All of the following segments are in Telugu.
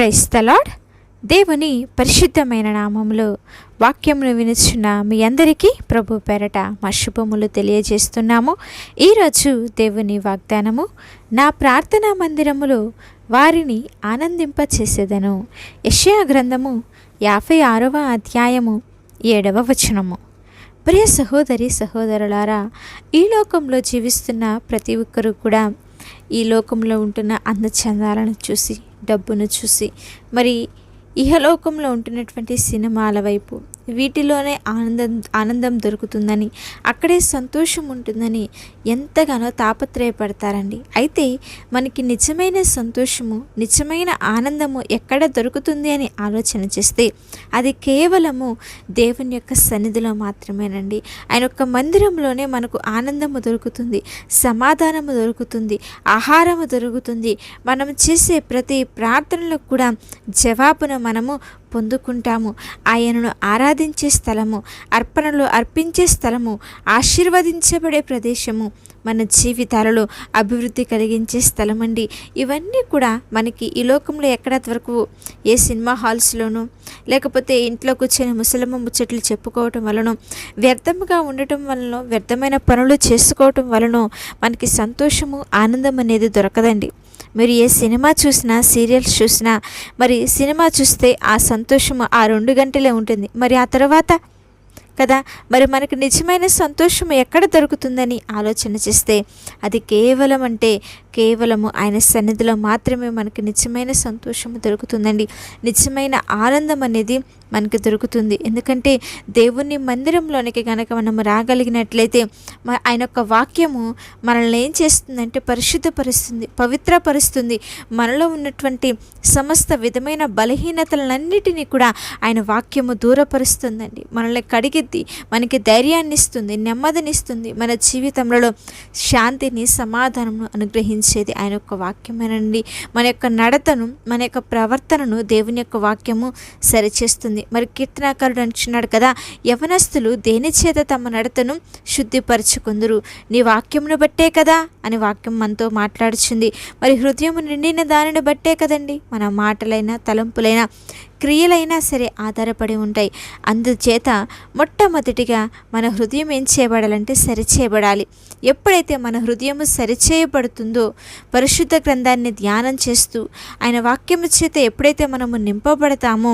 క్రైస్తలాడ్ దేవుని పరిశుద్ధమైన నామములో వాక్యమును వినుచున్న మీ అందరికీ ప్రభు పేరట మా శుభములు తెలియజేస్తున్నాము. ఈరోజు దేవుని వాగ్దానము నా ప్రార్థనా మందిరములో వారిని ఆనందింపచేసేదను. యషయా గ్రంథము యాభై ఆరవ అధ్యాయము ఏడవ వచనము. ప్రియ సహోదరి సహోదరులారా ఈ లోకంలో జీవిస్తున్న ప్రతి ఒక్కరూ కూడా ఈ లోకంలో ఉంటున్న అందచందాలను చూసి డబ్బును చూసి మరి ఇహలోకంలో ఉంటున్నటువంటి సినిమాల వైపు వీటిలోనే ఆనందం ఆనందం దొరుకుతుందని అక్కడే సంతోషం ఉంటుందని ఎంతగానో తాపత్రయపడతారండి. అయితే మనకి నిజమైన సంతోషము నిజమైన ఆనందము ఎక్కడ దొరుకుతుంది అని ఆలోచన చేస్తే అది కేవలము దేవుని యొక్క సన్నిధిలో మాత్రమేనండి. ఆయన యొక్క మందిరంలోనే మనకు ఆనందము దొరుకుతుంది సమాధానము దొరుకుతుంది ఆహారము దొరుకుతుంది. మనం చేసే ప్రతి ప్రార్థనలకు కూడా జవాబును మనము పొందుకుంటాము. ఆయనను ఆరాధించే స్థలము అర్పణలు అర్పించే స్థలము ఆశీర్వదించబడే ప్రదేశము మన జీవితాలలో అభివృద్ధి కలిగించే స్థలం అండి ఇవన్నీ కూడా మనకి ఈ లోకంలో ఎక్కడ వరకు ఏ సినిమా హాల్స్లోనూ లేకపోతే ఇంట్లో కూర్చొని ముసలమ్మ ముచ్చట్లు చెప్పుకోవటం వలన వ్యర్థంగా ఉండటం వలన వ్యర్థమైన పనులు చేసుకోవటం వలన మనకి సంతోషము ఆనందం అనేది దొరకదండి. మీరు ఏ సినిమా చూసినా సీరియల్స్ చూసినా మరి సినిమా చూస్తే ఆ సంతోషము ఆ రెండు గంటలే ఉంటుంది. మరి ఆ తర్వాత? కదా మరి మనకు నిజమైన సంతోషం ఎక్కడ దొరుకుతుందని ఆలోచన చేస్తే అది కేవలం అంటే కేవలము ఆయన సన్నిధిలో మాత్రమే మనకి నిజమైన సంతోషము దొరుకుతుందండి. నిజమైన ఆనందం అనేది మనకి దొరుకుతుంది. ఎందుకంటే దేవుని మందిరంలోనికి కనుక మనం రాగలిగినట్లయితే ఆయన యొక్క వాక్యము మనల్ని ఏం చేస్తుందంటే పరిశుద్ధపరుస్తుంది పవిత్రపరుస్తుంది. మనలో ఉన్నటువంటి సమస్త విధమైన బలహీనతలన్నిటినీ కూడా ఆయన వాక్యము దూరపరుస్తుందండి. మనల్ని కడిగిద్ది మనకి ధైర్యాన్ని ఇస్తుంది నెమ్మదినిస్తుంది. మన జీవితంలో శాంతిని సమాధానము అనుగ్రహించేది ఆయన యొక్క వాక్యమేనండి. మన యొక్క నడతను మన యొక్క ప్రవర్తనను దేవుని యొక్క వాక్యము సరిచేస్తుంది. మరి కీర్తనాకారుడు అంటున్నాడు కదా యవనస్తులు దేని చేత తమ నడతను శుద్ధిపరచుకుందరు? నీ వాక్యమును బట్టే కదా అని వాక్యం మనతో మాట్లాడుచుంది. మరి హృదయము నిండిన దానిని బట్టే కదండి. మన మాటలైనా తలంపులైనా క్రియలైనా సరే ఆధారపడి ఉంటాయి. అందుచేత మొట్టమొదటిగా మన హృదయం ఏం చేయబడాలంటే సరిచేయబడాలి. ఎప్పుడైతే మన హృదయము సరిచేయబడుతుందో పరిశుద్ధ గ్రంథాన్ని ధ్యానం చేస్తూ ఆయన వాక్యము చేత ఎప్పుడైతే మనము నింపబడతామో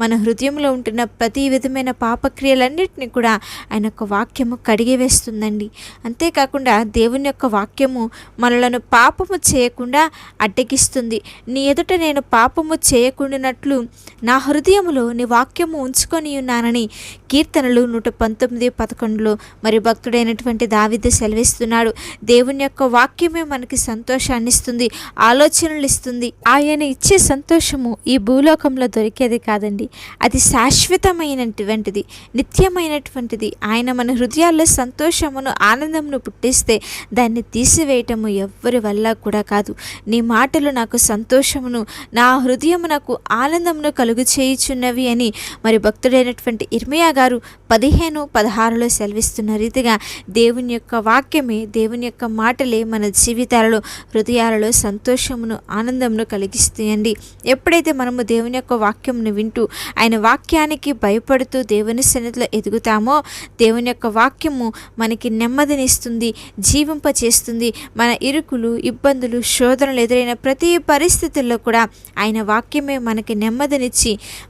మన హృదయంలో ఉంటున్న ప్రతి విధమైన పాపక్రియలన్నింటినీ కూడా ఆయన యొక్క వాక్యము కడిగివేస్తుందండి అంతేకాకుండా దేవుని యొక్క వాక్యము మనలను పాపము చేయకుండా అడ్డగిస్తుంది. నీ ఎదుట నేను పాపము చేయకుండానట్లు నా హృదయములో నీ వాక్యము ఉంచుకొని ఉన్నానని కీర్తనలు నూట పంతొమ్మిది పదకొండులో మరి భక్తుడైనటువంటి దావిద సెలవిస్తున్నాడు. దేవుని యొక్క వాక్యమే మనకి సంతోషాన్ని ఇస్తుంది ఆలోచనలు ఇస్తుంది. ఆయన ఇచ్చే సంతోషము ఈ భూలోకంలో దొరికేది కాదండి. అది శాశ్వతమైనటువంటిది నిత్యమైనటువంటిది. ఆయన మన హృదయాల్లో సంతోషమును ఆనందమును పుట్టిస్తే దాన్ని తీసివేయటము ఎవ్వరి వల్ల కూడా కాదు. నీ మాటలు నాకు సంతోషమును నా హృదయము నాకు ఆనందమును కలుగు చేయుచున్నవి అని మరి భక్తుడైనటువంటి ఇర్మియా గారు పదిహేను పదహారులో సెలవిస్తున్న రీతిగా దేవుని యొక్క వాక్యమే దేవుని యొక్క మాటలే మన జీవితాలలో హృదయాలలో సంతోషమును ఆనందమును కలిగిస్తాయండి. ఎప్పుడైతే మనము దేవుని యొక్క వాక్యంను వింటూ ఆయన వాక్యానికి భయపడుతూ దేవుని సన్నిధిలో ఎదుగుతామో దేవుని యొక్క వాక్యము మనకి నెమ్మదినిస్తుంది జీవింపచేస్తుంది. మన ఇరుకులు ఇబ్బందులు శోధనలు ఎదురైన ప్రతి పరిస్థితుల్లో కూడా ఆయన వాక్యమే మనకి నెమ్మదినిచ్చి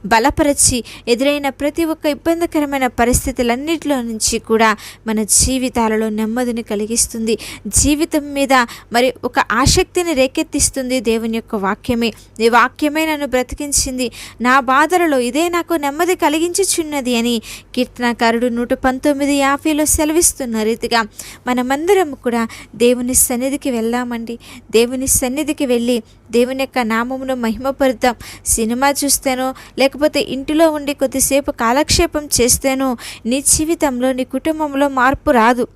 బలపరచి ఎదురైన ప్రతి ఒక్క ఇబ్బందికరమైన పరిస్థితులన్నింటిలో నుంచి కూడా మన జీవితాలలో నెమ్మదిని కలిగిస్తుంది. జీవితం మీద మరి ఒక ఆసక్తిని రేకెత్తిస్తుంది దేవుని యొక్క వాక్యమే. ఈ వాక్యమే నన్ను బ్రతికించింది. నా బాధలలో ఇదే నాకు నెమ్మది కలిగించుచున్నది అని కీర్తనకారుడు నూట పంతొమ్మిది యాభైలో సెలవిస్తున్న రీతిగా మనమందరం కూడా దేవుని సన్నిధికి వెళ్దామండి. దేవుని సన్నిధికి వెళ్ళి దేవుని యొక్క నామమును మహిమపరుద్దాం. సినిమా చూస్తాను లేకపోతే ఇంటిలో ఉండి కొద్దిసేపు కాలక్షేపం చేస్తేనో నీ జీవితంలో నీ కుటుంబంలో మార్పు రాదు.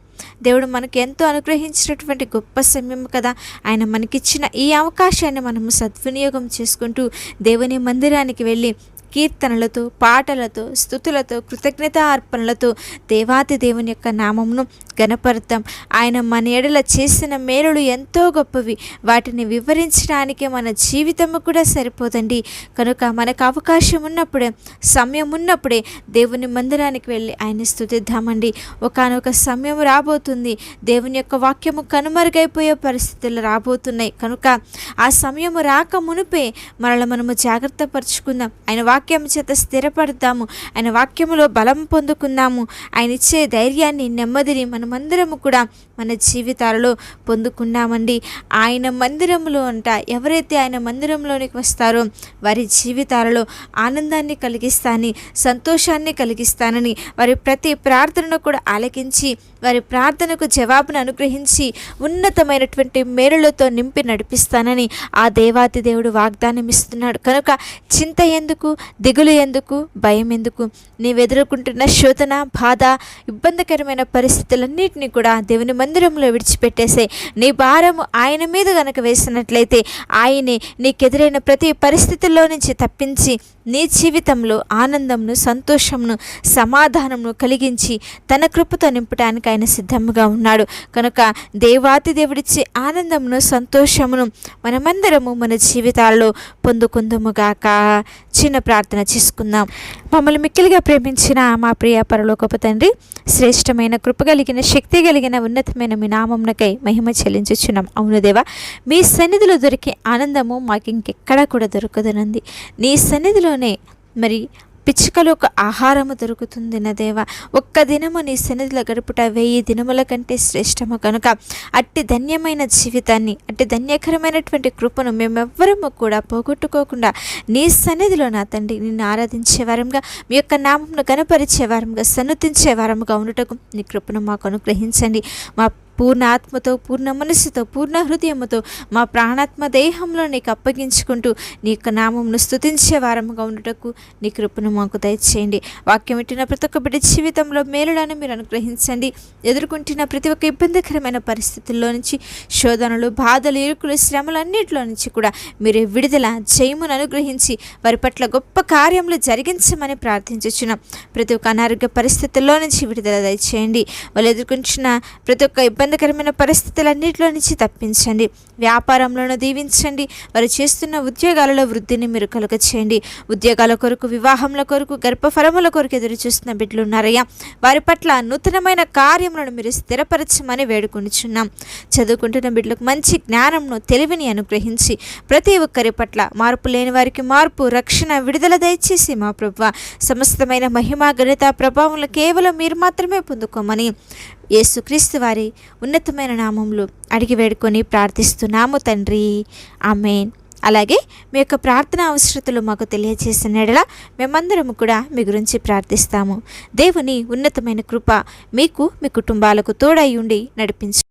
దేవుడు మనకు ఎంతో అనుగ్రహించినటువంటి గొప్ప సమయం కదా. ఆయన మనకిచ్చిన ఈ అవకాశాన్ని మనము సద్వినియోగం చేసుకుంటూ దేవుని మందిరానికి వెళ్ళి కీర్తనలతో పాటలతో స్థుతులతో కృతజ్ఞత అర్పణలతో దేవాతి దేవుని యొక్క నామమును గనపడతాం ఆయన మన ఎడల చేసిన మేలులు ఎంతో గొప్పవి. వాటిని వివరించడానికి మన జీవితము కూడా సరిపోదండి. కనుక మనకు అవకాశం ఉన్నప్పుడే సమయం ఉన్నప్పుడే దేవుని మందిరానికి వెళ్ళి ఆయన స్థుతిద్దామండి. ఒకనొక సమయం రాబోతుంది. దేవుని యొక్క వాక్యము కనుమరుగైపోయే పరిస్థితులు రాబోతున్నాయి. కనుక ఆ సమయము రాక మునిపే మనల్ని మనము జాగ్రత్త పరుచుకుందాం. ఆయన వాక్యం చేత స్థిరపడతాము. ఆయన వాక్యములో బలం పొందుకుందాము. ఆయన ఇచ్చే ధైర్యాన్ని నెమ్మదిని మనమందరము కూడా మన జీవితాలలో పొందుకున్నామండి. ఆయన మందిరంలో అంట ఎవరైతే ఆయన మందిరంలోనికి వస్తారో వారి జీవితాలలో ఆనందాన్ని కలిగిస్తానని సంతోషాన్ని కలిగిస్తానని వారి ప్రతి ప్రార్థనను కూడా ఆలకించి వారి ప్రార్థనకు జవాబును అనుగ్రహించి ఉన్నతమైనటువంటి మేరులతో నింపి నడిపిస్తానని ఆ దేవాతి దేవుడు వాగ్దానం ఇస్తున్నాడు కనుక చింత ఎందుకు? దిగులు ఎందుకు? భయం ఎందుకు? నీవు ఎదుర్కొంటున్న శోధన బాధ ఇబ్బందికరమైన పరిస్థితులన్నింటినీ కూడా దేవుని మందిరంలో విడిచిపెట్టేసే నీ భారము ఆయన మీద గనక వేసినట్లయితే ఆయనే నీకెదురైన ప్రతి పరిస్థితుల్లో నుంచి తప్పించి నీ జీవితంలో ఆనందంను సంతోషంను సమాధానంను కలిగించి తన కృపతో నింపడానికి ఆయన సిద్ధంగా ఉన్నాడు. కనుక దేవాతి దేవుడిచ్చే ఆనందమును సంతోషమును మనమందరము మన జీవితాల్లో పొందుకుందుముగాక చిన్న ప్రార్థన చేసుకుందాం. మమ్మల్ని మిక్కిలిగా ప్రేమించిన మా ప్రియ పరలోకపు తండ్రి శ్రేష్టమైన కృప కలిగిన శక్తి కలిగిన ఉన్నతమైన మీ నామమునకై మహిమ చెల్లించుచున్నాం. అవును దేవా మీ సన్నిధిలో దొరికే ఆనందము మాకు ఇంకెక్కడా కూడా దొరకదనంది. నీ సన్నిధిలో సన్నిధిలోనే మరి పిచ్చుకలు ఒక ఆహారము దొరుకుతుంది దేవ. ఒక్క దినము నీ సన్నిధిలో గడుపుట వెయ్యి దినముల కంటే శ్రేష్టము కనుక అట్టి ధన్యమైన జీవితాన్ని అట్టి ధన్యకరమైనటువంటి కృపను మేమెవ్వరము కూడా పోగొట్టుకోకుండా నీ సన్నిధిలో నా తండ్రి నిన్ను ఆరాధించే వారంగా మీ యొక్క నామంను గణపరిచే వారంగా సన్నుతించే వారముగా ఉండటకు నీ కృపను మాకు అనుగ్రహించండి. మా పూర్ణ ఆత్మతో పూర్ణ మనస్సుతో పూర్ణ హృదయముతో మా ప్రాణాత్మ దేహంలో నీకు అప్పగించుకుంటూ నీ యొక్క నామంను స్తుతించే వారముగా ఉండటకు నీ కృపను మాకు దయచేయండి. వాక్యం ఇట్టిన ప్రతి ఒక్క బిడ్డ జీవితంలో మేలులను మీరు అనుగ్రహించండి. ఎదుర్కొంటున్న ప్రతి ఒక్క ఇబ్బందికరమైన పరిస్థితుల్లో నుంచి శోధనలు బాధలు ఇరుకులు శ్రమలు అన్నింటిలో నుంచి కూడా మీరు విడుదల జయమును అనుగ్రహించి వారి పట్ల గొప్ప కార్యములు జరిగించమని ప్రార్థించుచున్నాం. ప్రతి ఒక్క అనారోగ్య పరిస్థితుల్లో నుంచి విడుదల దయచేయండి. వాళ్ళు ఎదుర్కొంటున్న ప్రతి ఒక్క ఇబ్బంది ఇబ్బందికరమైన పరిస్థితులన్నింటిలో నుంచి తప్పించండి. వ్యాపారంలోనూ దీవించండి. వారు చేస్తున్న ఉద్యోగాలలో వృద్ధిని మీరు కలుగ చేయండి. ఉద్యోగాల కొరకు వివాహముల కొరకు గర్భఫలముల కొరకు ఎదురు చూస్తున్న బిడ్డలు ఉన్నారయ్యా. వారి పట్ల నూతనమైన కార్యములను మీరు స్థిరపరచమని వేడుకొనిచున్నాం చదువుకుంటున్న బిడ్డలకు మంచి జ్ఞానంను తెలివిని అనుగ్రహించి ప్రతి ఒక్కరి పట్ల మార్పు లేని వారికి మార్పు రక్షణ విడుదల దయచేసి మా ప్రభు సమస్తమైన మహిమ ఘనత ప్రభావంలో కేవలం మీరు మాత్రమే పొందుకోమని యేసుక్రీస్తు వారి ఉన్నతమైన నామంలో అడిగి వేడుకొని ప్రార్థిస్తున్నాము తండ్రి. ఆమెన్. అలాగే మీ యొక్క ప్రార్థన అవసరతలు మాకు తెలియజేసిన ఎడల మేమందరము కూడా మీ గురించి ప్రార్థిస్తాము. దేవుని ఉన్నతమైన కృప మీకు మీ కుటుంబాలకు తోడై ఉండి నడిపించు